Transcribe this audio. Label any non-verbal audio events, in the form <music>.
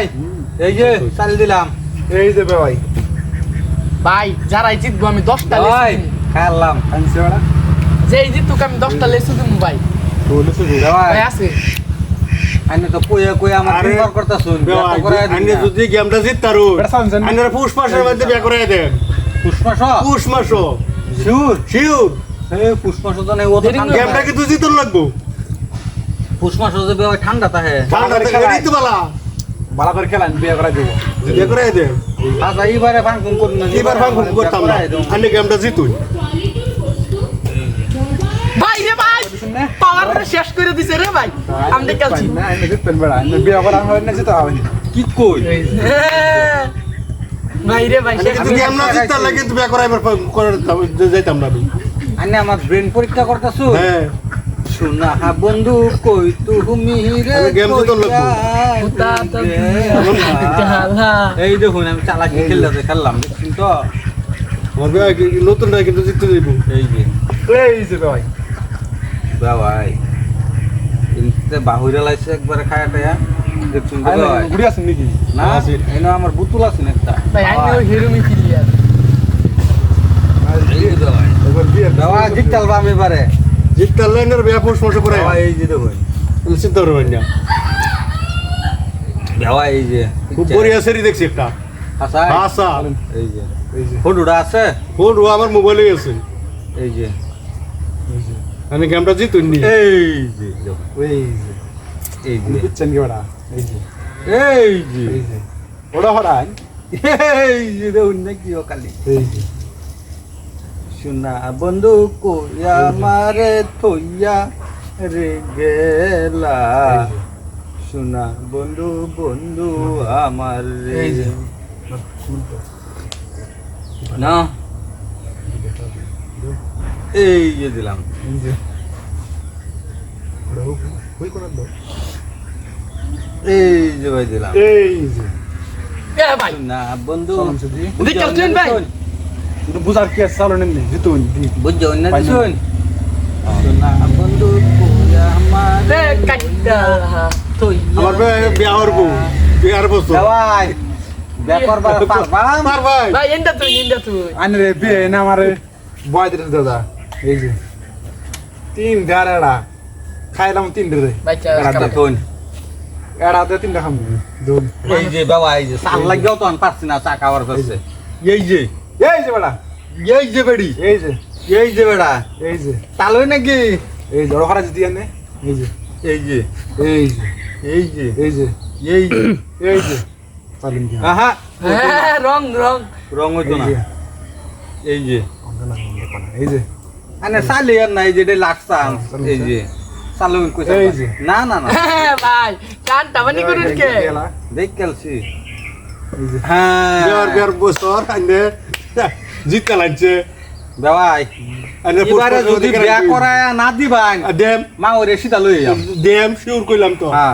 ভাই এই যে চাল দিলাম। এই যে ভাই। ভাই যারাই জিতবো আমি দশটা ভাই আনছে ওরা। জিতুক আমি দশটা লেসু দিব ভাই। শুধু ভাই। ভাই আছে। আইনে তো কইয়া কইয়া আমার আরে, টিমবার করতাছুন আইনে যদি গেমটা জিততারু এটা পুষ মাসের মধ্যে বিয়া করে দেন। পুষ্পাশ পুষ মাস শিউর শিউর এই পুষ্পাশ তো নেই ও তো দেরি ঠান্ডা করে গেমটা কিন্তু জিতন লাগবো? ঠান্ডা তাহে ঠান্ডা। ভালো করে খেলান বিয়ে করে দিব। বিয়া করে দেন আচ্ছা এইবারে ফাংশন করুন না এবার ভাঙ করতাম না। গেমটা ভাই রে ভাই পাওয়ার শেষ করে দিছে রে ভাই। আমি দেখাচ্ছি না এনে জিতবেন বেড়া এনে বিয়ে জিতে হবে কি কই? ভাই রে ভাই লাগে বিয়া করে এবার করে যাইতাম না আমি। আমার ব্রেন পরীক্ষা করতাছুন হ্যাঁ। শোনা হা বন্ধু কই তুমি রে এই দেখুন আমি চালাকি খেললে খেললাম দেখছেন তো? আমার বিয়া কি- নতুনটা কিন্তু জিততে দিব। এই যে। এই যে ভাই। ভাই কিন্তু লাইছে একবারে খায়া টায়া। দেখছেন ঘুরে আসেন নাকি? না এনে আমার বুতুল আছে না একটা হিরো মি প্লেয়ার এই যে ভাই। এবার বিয়ে বাবা জিততাল আমি এবারে। জিততার লাইনের বিয়া পুষ মাসে করে এই যে দেখুন চিন্তা করবেন না। বাবা এই যে খুব বড়িয়া সেরি দেখছি একটা। আচ্ছা আচ্ছা। এই যে এই যে। আছে? ফোন ও আমার মোবাইলে আছে। এই যে। আমি গেমটা জিতুন নি এই যে এই যে। এই যে। বুঝছেন কি বেড়া এই যে। এই যে। যে। হরান। এই যে দেখুন নাকি ও কালি এই যে। শোনা বন্ধু কইয়া মারে থইয়া রে গেলা এই বন্ধু বন্ধু আমার রে। না। এই যে দিলাম। এই যে। ভাই দিলাম। এই যে। ভাই না বন্ধু ভাই? বুঝার কি আছে? চালো নেন জিতুন। বুঝছ না পাইলাম। বন্ধু কইয়া রে মারে কাটটা থইয়া আমার বিয়া- বিয়া বিয়ার বছর ভাই ব্যাপার <laughs> পারবা? পার ভাই। ভাই এন্ডা তুই এন্ডা তুই। আনে রে বিয়ে না আমারে। বয় দিতে দাদা। এই যে। তিন গাড়া খাইলাম তিন রে। ভাই চা এরা দে। দেখুন এরা দে তিনটা খাম। দুন এই যে বাবা এই যে সাল লাগিও তো আমি পারছি না চা খাওয়ার কাছে। এই যে এই যে বেড়া এই যে বেড়ি এই যে এই যে বেড়া এই যে তালই নাকি এই যে ওরা জিতি আনে এই যে এই যে এই যে এই যে এই যে এই যে এই যে চালুন কি আহা হ্যাঁ রং রং রং হইতো না এই যে এই যে আনে সালি আর নাই যে লাগসাম এই যে সালু কইছে না না না হ্যাঁ ভাই কানটা বানি করুন কে দেখ কেলছি হ্যাঁ। বিয়ার বছর আইনে জিততে লাগছে। আইনে এবারে যদি বিয়া করায় না দিবাং দেম। মা ওরে সীতা লই দেম শিওর কইলাম তো। হ্যাঁ।